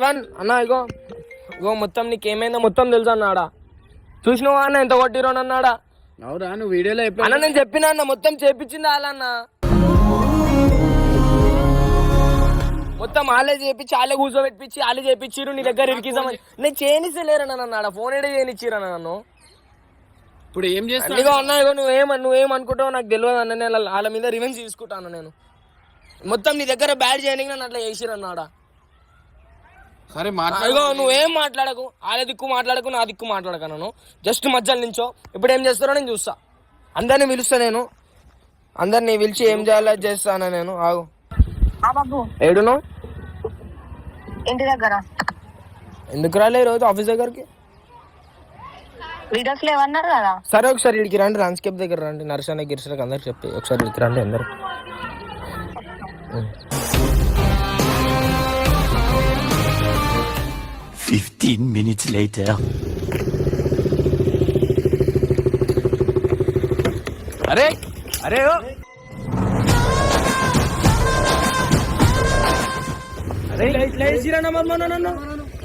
One అన్న ఇగో. ఇగో మొత్తం నీకు ఏమైందో మొత్తం తెలుసు అన్నాడా? చూసినావా అన్న ఎంత కొట్టిరో అన్నాడా? అవురా నువ్వు వీడియోలో అన్న నేను చెప్పినా అన్న మొత్తం చేపించింది వాళ్ళన్న మొత్తం వాళ్ళే చేపించి వాళ్ళే కూర్చోబెట్టించి వాళ్ళే చేపించిరు నీ దగ్గర ఇరికిద్దామని నేను చేయనిస్తలేరన్న నన్ను ఫోన్ ఏడే చేయనిచ్చిరన్న నన్ను? ఇప్పుడు ఏం చేస్తా ఇగో అన్న ఇగో నువ్వేం నువ్వేం అనుకుంటావో నాకు తెలియదు అన్న. నేను వాళ్ళ- మీద రివెంజ్ తీసుకుంటాను నేను. మొత్తం నీ దగ్గర బ్యాడ్ చేయడానికి నన్ను అట్లా చేసిరన్నాడా సరే మాట్లాడు ఇగో నువ్వేం మాట్లాడకు? వాళ్ళ దిక్కు మాట్లాడకు నా దిక్కు మాట్లాడక నన్ను జస్ట్ మధ్యలో నించో ఇప్పుడు ఏం చేస్తారో నేను చూస్తా. అందరిని పిలుస్తా నేను. అందరిని పిలిచి ఏం చేయాలో చేస్తాను నేను? ఆగు. ఏడును ఇంటి దగ్గర. ఎందుకు రాలే ఈరోజు ఆఫీస్ దగ్గరికి? వీడియోస్ లేవన్నారు కదా. సరే ఒకసారి ఇడికి రండి. ల్యాండ్స్కేప్ దగ్గర రండి. నరసన గిరిసనకి అందరికి చెప్పి. ఒకసారి ఇడికి రండి అందరు. Fifteen minutes later. అరే అరే ఓ.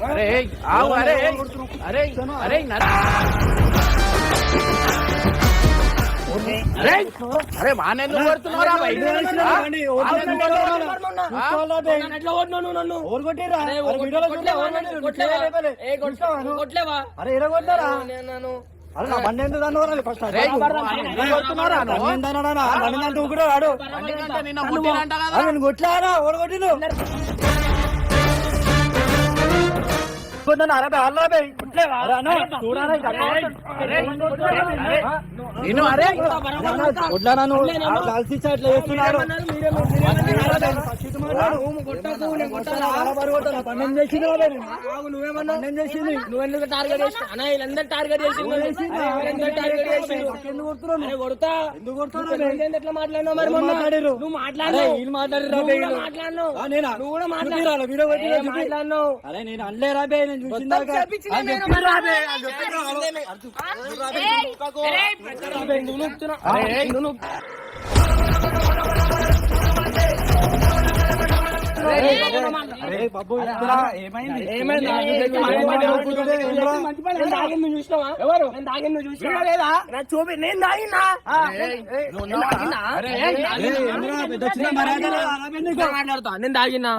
అరే ఏయ్, ఆగు అరే ఏయ్. అరే అరే నర- అరే అరే వాడిని ఎందుకు కొడుతున్నావురా బయట? వాడిని ఎందుకు కొడుతున్నావు? ఆ? అరే ఎరగొట్టారా నేను అరే నా బండి ఎందుకు అన్నవరా ఫస్ట్? బండి ఊకుడు నిన్న? ముట్టినంట కదా? నేను కొట్లారా ఓడగొట్టిను అరే అల్లాబే నిన్ను అరే కొట్లానా నువ్వు కలిసి ఇట్లా చేస్తున్నాడు చేసింది నువ్వెందుకు టార్గెట్ చేసి అన్న వీళ్ళందరూ టార్గెట్ చేసి వీళ్ళందరూ టార్గెట్ చేసి అరే కొడతా. ఎందుకు కొడుతున్నావు? నువ్వేంది ఎట్లా మాట్లాడినావు మరి? నువ్వు మాట్లాడినావు. మాట్లాడిరా కూడా. మాట్లాడినావు. ఆ, నేనా? నువ్వు కూడా చూపిరా, అలా వీడియో పెట్టి మాట్లాడినావు చూపి. మాట్లాడినావు. అరే నేను అనలే రాబే నేను చూసిందాక. నువ్వు చూపి నేను తాగినా నేను తాగినా? నేను మాట్లాడతా తాగినా తాగినా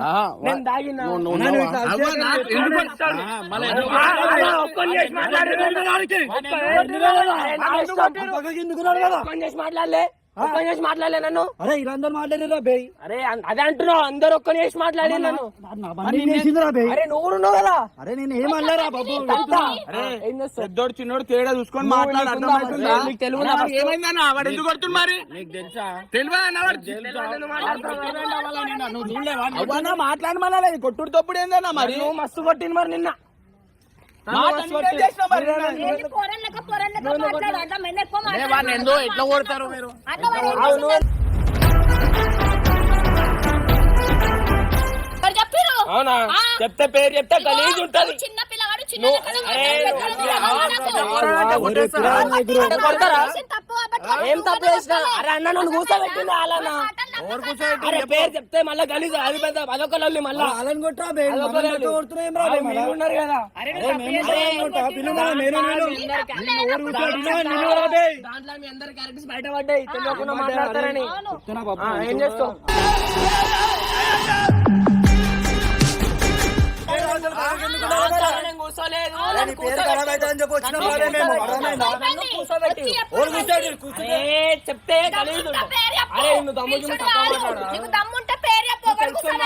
మాట్లాడలే ఒక్కని చేసి మాట్లాడలే నన్ను. అరే వీళ్ళందరూ మాట్లాడిరా బే అరే అదే అంటున్నావు. అందరు చేసి మాట్లాడి నన్ను. అరే నువ్వు ఉన్నావు కదా. అరే నేను ఏం బాబు? పెద్దోడు చిన్నోడు తేడా చూసుకొని తెలుగు? ఏమైందన్నా వాడు ఎందుకు కొడుతుంది మరి? నీకు తెలుసా? మాట్లాడమన్నా కొట్టుడు తప్పుడు ఏందన్నా మరి? నువ్వు మస్తు కొట్టింది మరి నిన్న. ఎట్లా కొడతారు మీరు అవును. చెప్తే పేరు చెప్తే గలీజ్ ఉంటది చిన్న చిన్న ఏం తప్పు చేసిన. అరే అన్న నన్ను కూర్చోబెట్టింది అలానా? అరే పేరు చెప్తే మళ్ళా గలీజ్ అది పెద్ద అదొక లొల్లి మళ్ళా. వాళ్ళని కొట్టరా బే రా? మీరు ఉన్నారు కదా. అరే మేము కూడా కొట్టా, పిల్లు మన నేను నేను. నిన్ను ఊరు కూర్చోబెట్టినా, నిన్ను రా బే. దాంట్లో మీ అందరి క్యారెక్టర్స్ బయట పడ్డాయి తెలియకుండా మాట్లాడతారని. చెప్తున్నా బాబు. ఆ, ఏం చేస్తావు? నేను కూర్చోలేదు? కూర్చోబెట్టి చెప్తే దమ్ముంటే